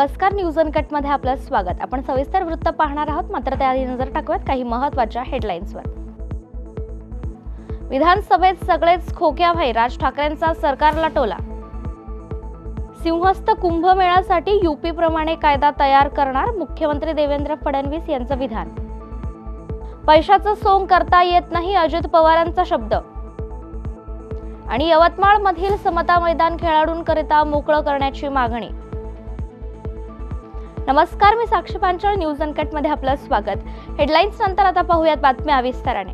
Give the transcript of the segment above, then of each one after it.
अस्कार news अनकटमध्ये आपलं स्वागत. आपण सविस्तर वृत्त पाहणार आहोत मात्र त्याआधी नजर टाकूयात काही महत्त्वाच्या हेडलाईन्सवर विधानसभेत सगळेच खोक्या भाई राज ठाकरेंचा सरकारला टोला. सिंहस्थ कुंभमेळ्यासाठी युपी प्रमाणे कायदा तयार करणार मुख्यमंत्री देवेंद्र फडणवीस यांचं विधान. पैशाचं सोंग करता येत नाही अजित पवारांचा शब्द. आणि यवतमाळ मधील समता मैदान खेळाडूंकरिता मोकळं करण्याची मागणी. नमस्कार मी साक्षी पांचाळ न्यूज अनकटमध्ये आपलं स्वागत. हेडलाईन्स नंतर आता पाहूयात बातम्या विस्ताराने.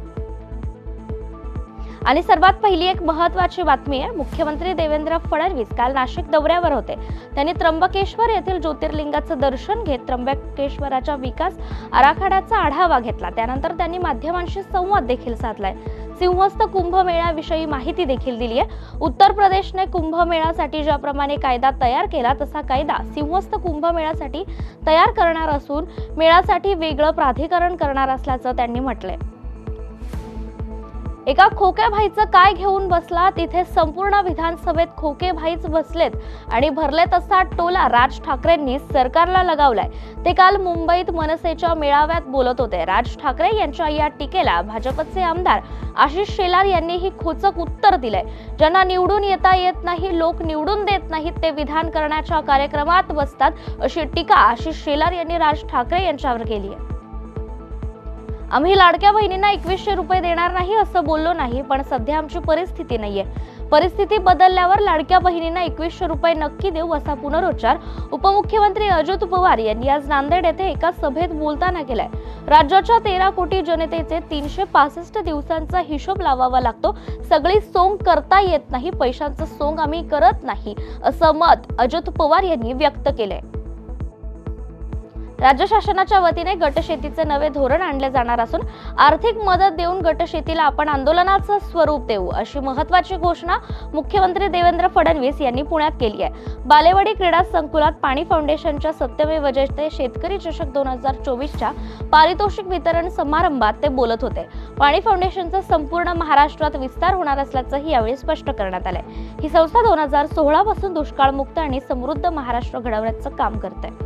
आणि सर्वात पहिली एक महत्वाची बातमी आहे मुख्यमंत्री देवेंद्र फडणवीस काल नाशिक दौऱ्यावर होते. त्यांनी त्र्यंबकेश्वर येथील ज्योतिर्लिंगाचं दर्शन घेत त्र्यंबकेश्वराच्या विकास आराखड्याचा आढावा घेतला. त्यानंतर त्यांनी माध्यमांशी संवाद देखील साधलाय. सिंहस्थ कुंभमेळ्याविषयी माहिती देखील दिली आहे उत्तर प्रदेशने कुंभमेळ्यासाठी ज्याप्रमाणे कायदा तयार केला तसा कायदा सिंहस्थ कुंभमेळ्यासाठी तयार करणार असून मेळ्यासाठी वेगळं प्राधिकरण करणार असल्याचं त्यांनी म्हटलंय. एका खोक्या भाईचं काय घेऊन बसला? तिथे संपूर्ण विधानसभेत खोके भाईच बसलेत आणि भरलेत असा टोला राज ठाकरेंनी सरकारला लगावलाय. ते काल मुंबईत मनसेच्या मेळाव्यात बोलत होते. राज ठाकरे यांच्या या टीकेला भाजपचे आमदार आशिष शेलार यांनीही खोचक उत्तर दिलंय. ज्यांना निवडून येता येत नाही लोक निवडून देत नाहीत ते विधान करण्याच्या कार्यक्रमात बसतात अशी टीका आशिष शेलार यांनी राज ठाकरे यांच्यावर केली आहे आम्ही लाडक्या बहिणींना एकवीसशे रुपये देणार नाही असं बोललो नाही पण सध्या आमची परिस्थिती नाहीये. परिस्थिती बदलल्यावर लाडक्या बहिणींना एकवीसशे रुपये नक्की देऊ असा पुनरुच्चार उपमुख्यमंत्री अजित पवार यांनी आज नांदेड येथे एका सभेत बोलताना केलाय. राज्याच्या तेरा कोटी जनतेचे तीनशे पासष्ट दिवसांचा हिशोब लावावा लागतो. सगळी सोंग करता येत नाही पैशांचं सोंग आम्ही करत नाही असं मत अजित पवार यांनी व्यक्त केलंय. राज्य शासनाच्या वतीने गटशेतीचे नवे धोरण आणले जाणार असून आर्थिक मदत देऊन गटशेतीला आपण आंदोलनाचं स्वरूप देऊ अशी महत्वाची घोषणा मुख्यमंत्री देवेंद्र फडणवीस यांनी पुण्यात केली आहे. बालेवाडी क्रीडा संकुलात पाणी फाउंडेशनच्या सत्यमेव जयते शेतकरी चषक दोन हजार चोवीसच्या पारितोषिक वितरण समारंभात ते बोलत होते. पाणी फाउंडेशनचा संपूर्ण महाराष्ट्रात विस्तार होणार असल्याचंही यावेळी स्पष्ट करण्यात आलंय. ही संस्था दोन हजार सोळा पासून दुष्काळमुक्त आणि समृद्ध महाराष्ट्र घडवण्याचं काम करते.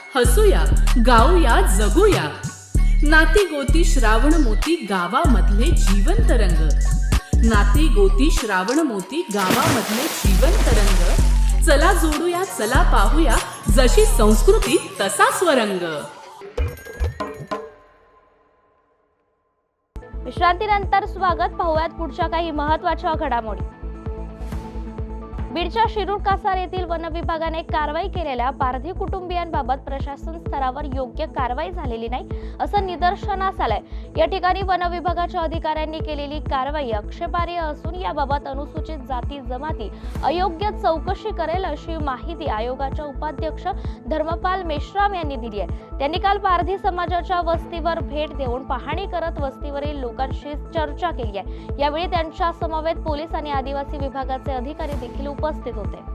हसूया गाऊया जगूया. नाती गोती श्रावण मोती गावामधले जीवन तरंग नाती गोती श्रावण मोती गावामधले जीवन तरंग चला जोडूया चला पाहूया जशी संस्कृती तसा स्वरंग. विश्रांतीनंतर स्वागत पाहूयात पुढच्या काही महत्त्वाच्या घडामोडी. बीडच्या शिरूर कासार येथील वन विभागाने कारवाई केलेल्या पारधी कुटुंबियांबाबत प्रशासन स्तरावर योग्य कारवाई झालेली नाही असं निदर्शनास आलंय. या ठिकाणी वन विभागाच्या अधिकाऱ्यांनी केलेली कारवाई आक्षेपार्ह असून याबाबत अनुसूचित जाती जमाती अयोग्य चौकशी करेल अशी माहिती आयोगाच्या उपाध्यक्ष धर्मपाल मेश्राम यांनी दिली आहे. त्यांनी काल पारधी समाजाच्या वस्तीवर भेट देऊन पाहणी करत वस्तीवरील लोकांशी चर्चा केली आहे. यावेळी त्यांच्या समवेत पोलीस आणि आदिवासी विभागाचे अधिकारी देखील उपस्थित होते.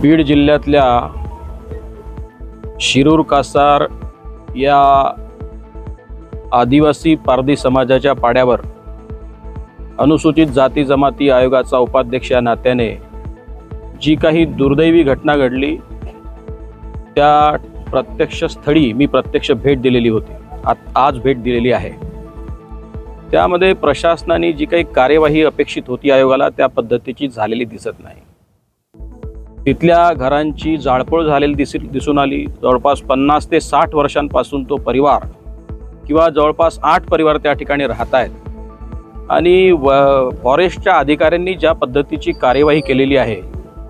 बीड जिल्ह्यातल्या शिरूर कासार या आदिवासी पारधी समाजाच्या पाड्यावर अनुसूचित जाती जमाती आयोगाचा उपाध्यक्ष या नात्याने जी काही दुर्दैवी घटना घडली त्या प्रत्यक्ष स्थळी मी प्रत्यक्ष भेट दिलेली होती. आत- आज भेट दिलेली आहे. त्यामध्ये प्रशासनाने जी काही कार्यवाही अपेक्षित होती आयोगाला त्या पद्धतीची झालेली दिसत नाही. तिथल्या घरांची जाळपोळ झालेली दिस दिसून आली. जवळपास पन्नास ते साठ वर्षांपासून तो परिवार किंवा जवळपास आठ परिवार त्या ठिकाणी राहत आहेत. आणि व फॉरेस्टच्या अधिकाऱ्यांनी ज्या पद्धतीची कार्यवाही केलेली आहे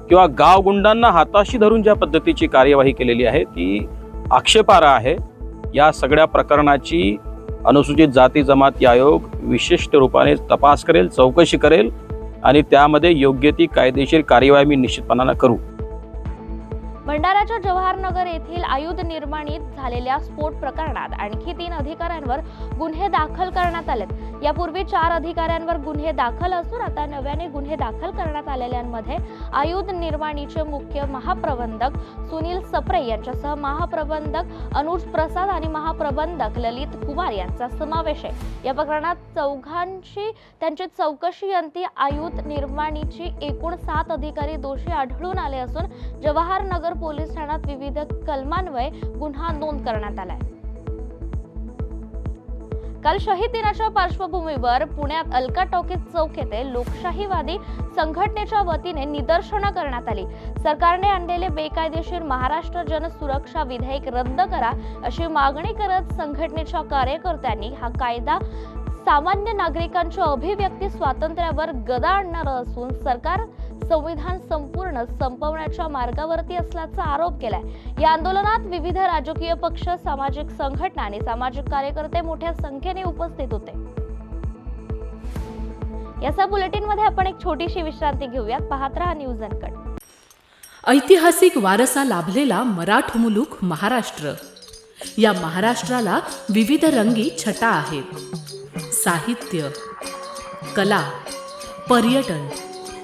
किंवा गावगुंडांना हाताशी धरून ज्या पद्धतीची कार्यवाही केलेली आहे ती आक्षेपार्ह आहे. या सगळ्या प्रकरणाची अनुसूचित जाती जमाती आयोग विशिष्ट रूपाने तपास करेल चौकशी करेल आणि त्यामध्ये योग्य ती कायदेशीर कार्यवाही मी निश्चितपणानं करू. भंडाराच्या जवाहरनगर येथील आयुध निर्माणीत झालेल्या स्फोट प्रकरणात आणखी तीन अधिकाऱ्यांवर गुन्हे दाखल करण्यात आलेत. यापूर्वी चार अधिकाऱ्यांवर गुन्हे दाखल असून आता नव्याने गुन्हे दाखल करण्यात आलेल्यांमध्ये आयुध निर्माणीचे मुख्य महाप्रबंधक सुनील सप्रे यांच्यासह महाप्रबंधक अनुज प्रसाद आणि महाप्रबंधक ललित कुमार यांचा समावेश आहे. या प्रकरणात चौघांची त्यांची चौकशी अंती आयुध निर्माणीची एकूण सात अधिकारी दोषी आढळून आले असून जवाहरनगर पोलीस ठाण्यात विविध कलमान्वये गुन्हा नोंद करण्यात आलाय काल शहीद दिनाच्या पार्श्वभूमीवर पुण्यात अलका टॉकीज चौक येथे लोकशाहीवादी संघटनेच्या वतीने निदर्शनं करण्यात आली. सरकारने आणलेले बेकायदेशीर महाराष्ट्र जन सुरक्षा विधेयक रद्द करा अशी मागणी करत संघटनेच्या कार्यकर्त्यांनी हा कायदा सामान्य नागरिकांच्या अभिव्यक्ती स्वातंत्र्यावर गदा आणणारं असून सरकार संविधान संपूर्ण संपवण्याच्या मार्गावरती असल्याचा आरोप केलाय. या आंदोलनात विविध राजकीय पक्ष सामाजिक संघटना आणि सामाजिक कार्यकर्ते मोठ्या संख्येने उपस्थित होते. याचा बुलेटिनमध्ये आपण एक छोटीशी विश्रांती घेऊयात. पाहत राहा न्यूज अनकट ऐतिहासिक वारसा लाभलेला मराठ मुलूक महाराष्ट्र. या महाराष्ट्राला विविध रंगी छटा आहेत. साहित्य कला पर्यटन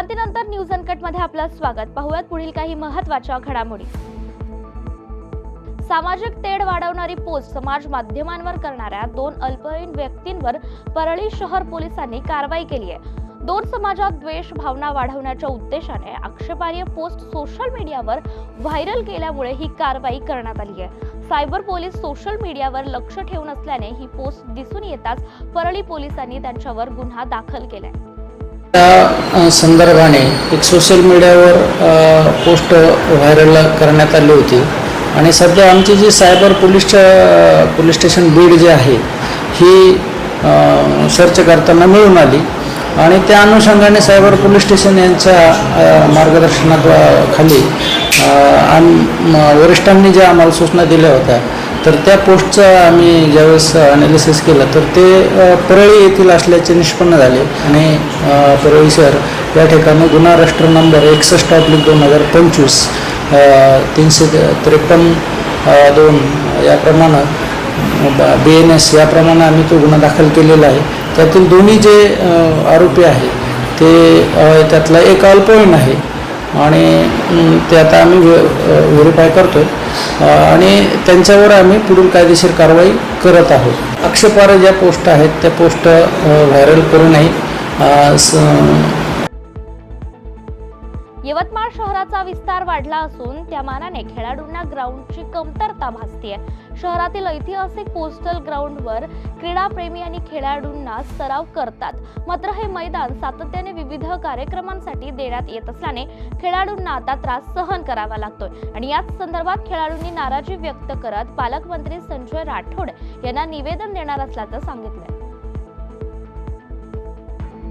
क्रांतीनंतर न्यूज अनकटमध्ये आपलं स्वागत. पाहूयात पुढील काही महत्त्वाच्या घडामोडी. सामाजिक तेढ वाढवणारी पोस्ट समाज माध्यमांवर करणाऱ्या दोन अल्पवयीन व्यक्तींवर परळी शहर पोलिसांनी कारवाई केली आहे. दोन समाजात द्वेष भावना वाढवण्याच्या उद्देशाने आक्षेपार्ह पोस्ट सोशल मीडियावर व्हायरल केल्यामुळे ही कारवाई करण्यात आली आहे. सायबर पोलीस सोशल मीडियावर लक्ष ठेवून असल्याने ही पोस्ट दिसून येताच परळी पोलिसांनी त्यांच्यावर गुन्हा दाखल केलाय. त्या संदर्भाने एक सोशल मीडियावर पोस्ट व्हायरल करण्यात आली होती. आणि सध्या आमची जी सायबर पोलीसच्या पोलीस स्टेशन बीड जे आहे ही सर्च करताना मिळून आली. आणि त्या अनुषंगाने सायबर पोलीस स्टेशन यांच्या मार्गदर्शनाखाली खाली आम वरिष्ठांनी ज्या आम्हाला सूचना दिल्या होत्या तर त्या पोस्टचं आम्ही ज्यावेळेस अनालिसिस केलं तर ते परळी येथील असल्याचे निष्पन्न झाले. आणि परळी शहर या ठिकाणी गुन्हा राष्ट्र नंबर एकसष्ट ऑब्लिक दोन हजार पंचवीस तीनशे त्रेपन्न दोन याप्रमाणे बी एन एस याप्रमाणे आम्ही तो गुन्हा दाखल केलेला आहे. त्यातील दोन्ही जे आरोपी आहे ते त्यातला एक अल्पवयीन आहे. आणि ते आता आम्ही व्हेरीफाय करतो आहे आणि त्यांच्यावर आम्ही पुढील कायदेशीर कारवाई करत आहोत. आक्षेपार्ह ज्या पोस्ट आहेत त्या पोस्ट व्हायरल करू नये. स- यवतमाळ शहराचा विस्तार वाढला असून त्या मानाने खेळाडूंना ग्राउंडची कमतरता भासते शहरातील ऐतिहासिक पोस्टल ग्राउंडवर क्रीडाप्रेमी आणि खेळाडूंना सराव करतात. मात्र हे मैदान सातत्याने विविध कार्यक्रमांसाठी देण्यात येत असल्याने खेळाडूंना आता त्रास सहन करावा लागतोय. आणि याच संदर्भात खेळाडूंनी नाराजी व्यक्त करत पालकमंत्री संजय राठोड यांना निवेदन देणार असल्याचं सांगितलं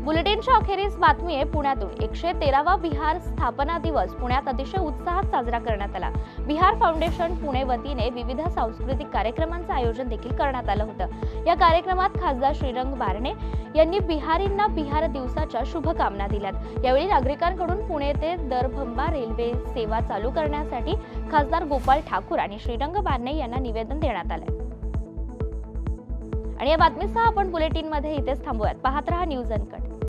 बुलेटिनच्या अखेरीस बातमी आहे पुण्यातून. एकशे तेरावा बिहार स्थापना दिवस पुण्यात अतिशय उत्साहात साजरा करण्यात आला. बिहार फाउंडेशन पुणे वतीने विविध सांस्कृतिक कार्यक्रमांचं आयोजन देखील करण्यात आलं होतं. या कार्यक्रमात खासदार श्रीरंग बारणे यांनी बिहारींना बिहार दिवसाच्या शुभकामना दिल्यात. यावेळी नागरिकांकडून पुणे ते दरभंबा रेल्वे सेवा चालू करण्यासाठी खासदार गोपाल ठाकूर आणि श्रीरंग बारणे यांना निवेदन देण्यात आलं आणि या बातमीसह आपण बुलेटिनमध्ये इथेच थांबूयात. पाहत रहा न्यूज अनकट.